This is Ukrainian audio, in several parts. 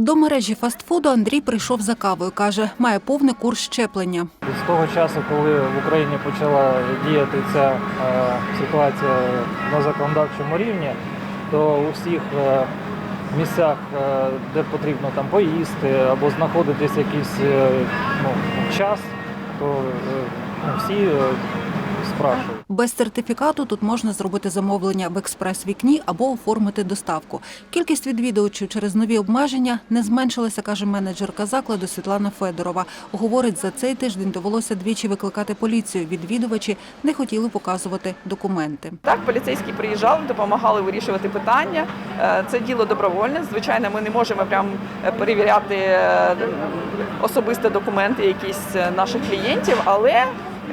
До мережі фастфуду Андрій прийшов за кавою. Каже, має повний курс щеплення. З того часу, коли в Україні почала діяти ця е, ситуація на законодавчому рівні, то у всіх е, місцях, е, де потрібно там поїсти або знаходитись якийсь ну, час, то ну, всі е. Без сертифікату тут можна зробити замовлення в експрес-вікні або оформити доставку. Кількість відвідувачів через нові обмеження не зменшилася, каже менеджерка закладу Світлана Федорова. Говорить, за цей тиждень довелося двічі викликати поліцію. Відвідувачі не хотіли показувати документи. Так, поліцейські приїжджали, допомагали вирішувати питання. Е, Це діло добровольне. Звичайно, ми не можемо прям перевіряти е, особисто документи якісь е, наших клієнтів, але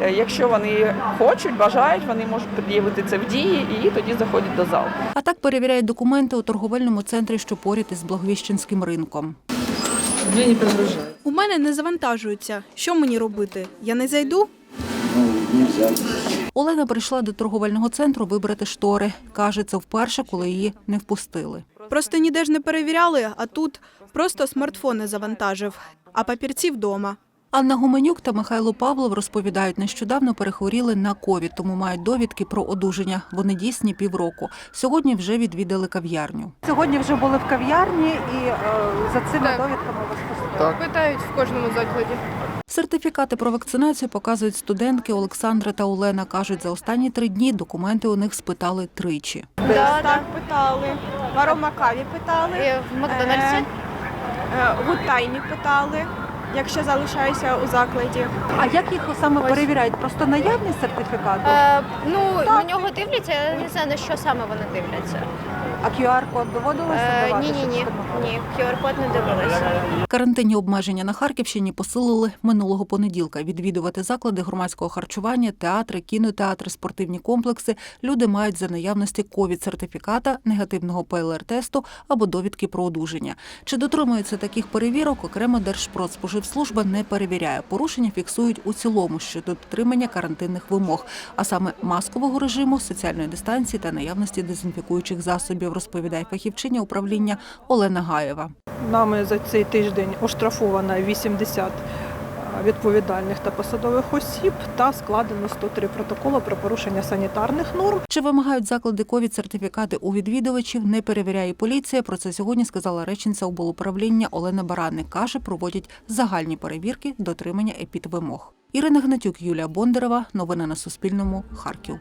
якщо вони хочуть, бажають, вони можуть пред'явити це в дії і тоді заходять до залу. А так перевіряють документи у торговельному центрі, що поряд із Благовіщенським ринком. У мене не завантажується. Що мені робити? Я не зайду? Олена прийшла до торговельного центру вибрати штори. Каже, це вперше, коли її не впустили. Просто ніде ж не перевіряли, а тут просто смартфон не завантажив, а папірці вдома. Анна Гуменюк та Михайло Павлов розповідають, нещодавно перехворіли на ковід, тому мають довідки про одужання. Вони дійсні півроку. Сьогодні вже відвідали кав'ярню. Сьогодні вже були в кав'ярні і е, за цими Так. довідками вас пустили. Питають в кожному закладі. Сертифікати про вакцинацію показують студентки Олександра та Олена. кажуть, за останні три дні документи у них спитали тричі. Да, да. питали. В аромакаві питали, І в Макдональдсі. е, в Гудтайні питали, якщо залишаюся у закладі. А як їх саме перевіряють? Просто наявність сертифікату, Е, ну, на нього дивляться, я не знаю, на що саме вони дивляться. а QR-код доводилося Е, давати? ні, ні, щоб ні. Ні, QR-код не дивилися. Карантинні обмеження на Харківщині посилили минулого понеділка. Відвідувати заклади громадського харчування, театри, кінотеатри, спортивні комплекси люди мають за наявності ковід-сертифіката, негативного ПЛР-тесту або довідки про одужання. Чи дотримуються таких перевірок, окремо Держпродспоживслужба не перевіряє. Порушення фіксують у цілому щодо дотримання карантинних вимог, а саме маскового режиму, соціальної дистанції та наявності дезінфікуючих засобів, розповідає фахівчиня управління Олена Гаєва. Нами за цей тиждень оштрафовано 80 відповідальних та посадових осіб та складено 103 протоколи про порушення санітарних норм. Чи вимагають заклади ковід-сертифікати у відвідувачів, не перевіряє поліція. Про це сьогодні сказала речниця облуправління Олена Баранник. Каже, проводять загальні перевірки дотримання епідвимог. Ірина Гнатюк, Юлія Бондарева. Новини на Суспільному. Харків.